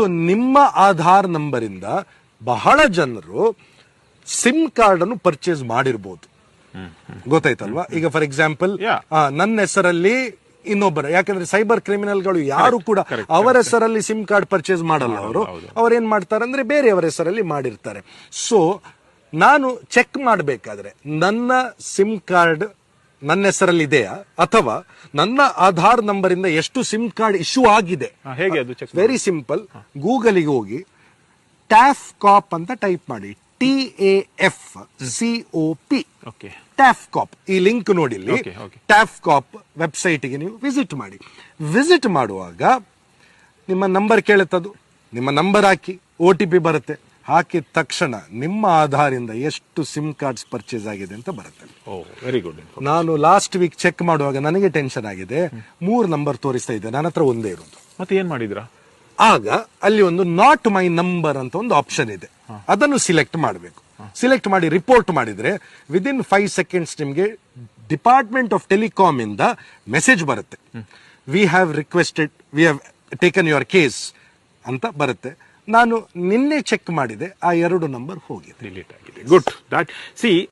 So ನಿಮ್ಮ Aadhaar number ಇಂದ ಬಹಳ ಜನರು ಸಿಮ್ ಕಾರ್ಡ್ ಅನ್ನು ಪರ್ಚೇಸ್ ಮಾಡಿರ್ಬೋದು. ಗೊತ್ತಾಯ್ತಲ್ವಾ? ಈಗ ಫಾರ್ ಎಕ್ಸಾಂಪಲ್. ನನ್ನ ಹೆಸರಲ್ಲಿ ಇನ್ನೊಬ್ಬರ ಯಾಕಂದ್ರೆ ಸೈಬರ್ ಕ್ರಿಮಿನಲ್ಗಳು ಯಾರು ಕೂಡ ಅವರ ಹೆಸರಲ್ಲಿ ಸಿಮ್ ಕಾರ್ಡ್ ಪರ್ಚೇಸ್ ಮಾಡಲ್ಲ ಅವರು. ಅವ್ರೇನ್ ಮಾಡ್ತಾರೆ ಅಂದ್ರೆ ಬೇರೆಯವರ ಹೆಸರಲ್ಲಿ ಮಾಡಿರ್ತಾರೆ. ಸೊ ನಾನು ಚೆಕ್ ಮಾಡಬೇಕಾದ್ರೆ ನನ್ನ ಸಿಮ್ ಕಾರ್ಡ್ ನನ್ನ ಹೆಸರಲ್ಲಿ ಇದೆಯಾ ಅಥವಾ ನನ್ನ ಆಧಾರ್ ನಂಬರ್ ಇಂದ ಎಷ್ಟು ಸಿಮ್ ಕಾರ್ಡ್ ಇಶ್ಯೂ ಆಗಿದೆ? ಹೇಗೆ ಅದು ಚೆಕ್ ವೆರಿ ಸಿಂಪಲ್ ಗೂಗಲ್ಗೆ ಹೋಗಿ ಟ್ಯಾಫ್ ಕಾಪ್ ಅಂತ ಟೈಪ್ ಮಾಡಿ. T A F C O P okay. TAFCOP ಈ ಲಿಂಕ್ ನೋಡಿ ಇಲ್ಲಿ. ಟ್ಯಾಫ್ ಕಾಪ್ ವೆಬ್ಸೈಟ್ಗೆ ನೀವು ವಿಸಿಟ್ ಮಾಡಿ. ವಿಸಿಟ್ ಮಾಡುವಾಗ ನಿಮ್ಮ ನಂಬರ್ ಕೇಳುತ್ತದು. ನಿಮ್ಮ ನಂಬರ್ ಹಾಕಿ ಒ ಟಿ ಪಿ ಬರುತ್ತೆ. ಹಾಕಿದ ತಕ್ಷಣ ನಿಮ್ಮ ಆಧಾರಿಂದ ಎಷ್ಟು ಸಿಮ್ ಕಾರ್ಡ್ಸ್ ಪರ್ಚೇಸ್ ಆಗಿದೆ ಅಂತ ಬರುತ್ತೆ. ವೆರಿ ಗುಡ್ ನಾನು ಲಾಸ್ಟ್ ವೀಕ್ ಚೆಕ್ ಮಾಡುವಾಗ ನನಗೆ ಟೆನ್ಷನ್ ಆಗಿದೆ. ಮೂರು ನಂಬರ್ ತೋರಿಸ್ತಾ ಇದೆ. ನನ್ನ ಹತ್ರ ಒಂದೇ ಇರೋದು. ಮತ್ತೆ ಏನ್ ಮಾಡಿದ್ರಾ? ಆಗ ಅಲ್ಲಿ ಒಂದು ನಾಟ್ ಮೈ ನಂಬರ್ ಅಂತ ಒಂದು ಆಪ್ಷನ್ ಇದೆ. ಅದನ್ನು ಸಿಲೆಕ್ಟ್ ಮಾಡಬೇಕು. ಸಿಲೆಕ್ಟ್ ಮಾಡಿ ರಿಪೋರ್ಟ್ ಮಾಡಿದ್ರೆ ವಿದಿನ್ ಫೈವ್ ಸೆಕೆಂಡ್ಸ್ ನಿಮಗೆ ಡಿಪಾರ್ಟ್ಮೆಂಟ್ ಆಫ್ ಟೆಲಿಕಾಮ್ ಇಂದ ಮೆಸೇಜ್ ಬರುತ್ತೆ. We have requested we have taken your case ಅಂತ ಬರುತ್ತೆ. ನಾನು ನಿನ್ನೆ ಚೆಕ್ ಮಾಡಿದೆ ಆ ಎರಡು ನಂಬರ್ ಹೋಗಿದೆ. ಡಿಲೀಟ್ ಆಗಿದೆ. Good C